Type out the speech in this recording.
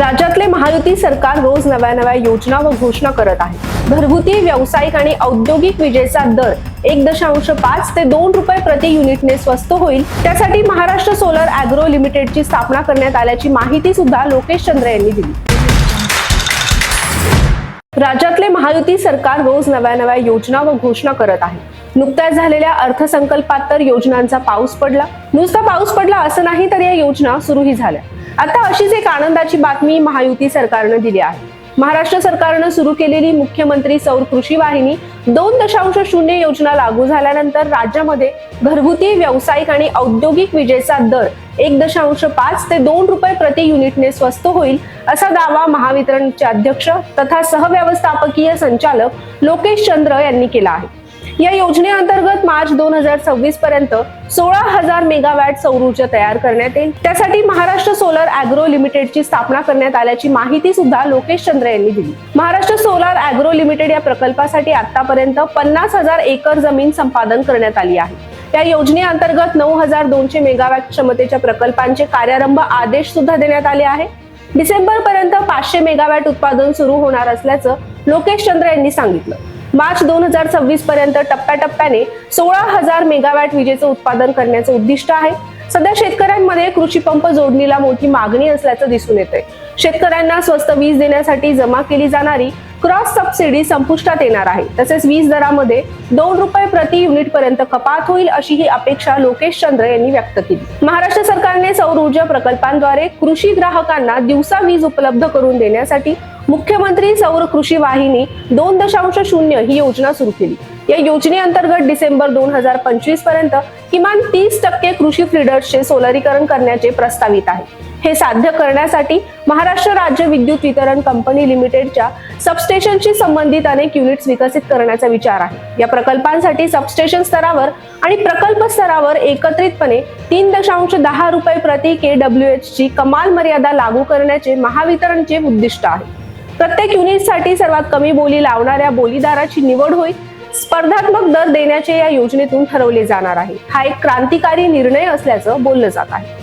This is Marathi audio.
राज्यातले महायुती सरकार रोज नव्या नव्या योजना व घोषणा करत आहे. घरगुती व्यावसायिक आणि औद्योगिक विजेचा दर एक दशांश पाच ते दोन रुपये प्रति युनिटने स्वस्त होईल. त्यासाठी महाराष्ट्र सोलर अॅग्रो लिमिटेडची स्थापना करण्यात आल्याची माहिती सुद्धा लोकेश चंद्र यांनी दिली. राज्यातले महायुती सरकार रोज नव्या नव्या योजना व घोषणा करत आहे. नुकत्याच झालेल्या अर्थसंकल्पात तर योजनांचा पाऊस पडला. नुसता पाऊस पडला असं नाही तर या योजना सुरूही झाल्या. आता अशीच एक आनंदाची बातमी महायुती सरकारनं दिली आहे. महाराष्ट्र सरकारनं सुरू केलेली मुख्यमंत्री सौर कृषी वाहिनी दोन दशांश शून्य योजना लागू झाल्यानंतर राज्यामध्ये घरगुती व्यावसायिक आणि औद्योगिक विजेचा दर एक दशांश पाच ते दोन रुपये प्रति युनिटने स्वस्त होईल असा दावा महावितरणचे अध्यक्ष तथा सहव्यवस्थापकीय संचालक लोकेश चंद्र यांनी केला आहे. या योजनेअंतर्गत मार्च दोन हजार सव्वीस पर्यंत सोळा हजार मेगावॅट सौर ऊर्जा तयार करण्यात येईल. त्यासाठी महाराष्ट्र सोलर अॅग्रो लिमिटेडची स्थापना करण्यात आल्याची माहिती सुद्धा लोकेश चंद्र यांनी दिली. महाराष्ट्र सोलार अॅग्रो लिमिटेड या प्रकल्पासाठी आतापर्यंत पन्नास हजार एकर जमीन संपादन करण्यात आली आहे. या योजनेअंतर्गत नऊ हजार दोनशे मेगावॅट क्षमतेच्या प्रकल्पांचे कार्यारंभ आदेश सुद्धा देण्यात आले आहे. डिसेंबर पर्यंत पाचशे मेगावॅट उत्पादन सुरू होणार असल्याचं लोकेश चंद्र यांनी सांगितलं. मार्च दोन हजार सव्वीस पर्यंत टप्प्याटप्प्याने सोळा हजार मेगावॅट विजेचं उत्पादन करण्याचं उद्दिष्ट आहे. सध्या शेतकऱ्यांमध्ये कृषी पंप जोडणीला मोठी मागणी असल्याचं दिसून येतंय. शेतकऱ्यांना स्वस्त वीज देण्यासाठी जमा केली जाणारी क्रॉस सबसिडी संपुष्टात येणार आहे. तसेच वीज दरामध्ये दोन रुपये प्रति युनिट पर्यंत कपात होईल अशी ही अपेक्षा लोकेश चंद्र यांनी व्यक्त केली. महाराष्ट्र सरकारने सौर ऊर्जा प्रकल्पांद्वारे कृषी ग्राहकांना दिवसा वीज उपलब्ध करून देण्यासाठी मुख्यमंत्री सौर कृषी वाहिनी दोन दशांश शून्य ही योजना सुरू केली. या योजनेअंतर्गत डिसेंबर दोन हजार पंचवीसपर्यंत किमान तीस टक्के कृषी फिडर्सचे सोलरीकरण करण्याचे प्रस्तावित आहे. हे साध्य करण्यासाठी महाराष्ट्र राज्य विद्युत वितरण कंपनी लिमिटेडच्या सबस्टेशनशी संबंधित अनेक युनिट्स विकसित करण्याचा विचार आहे. या प्रकल्पांसाठी सबस्टेशन स्तरावर आणि प्रकल्प स्तरावर एकत्रितपणे तीन दशांश दहा रुपये प्रति के डब्ल्यू एच ची कमाल मर्यादा लागू करण्याचे महावितरणचे उद्दिष्ट आहे. प्रत्येक युनिटसाठी सर्वात कमी बोली लावणाऱ्या बोलीदाराची निवड होईल. स्पर्धात्मक दर देण्याचे या योजनेतून ठरवले जाणार आहे. हा एक क्रांतिकारी निर्णय असल्याचं बोललं जात आहे.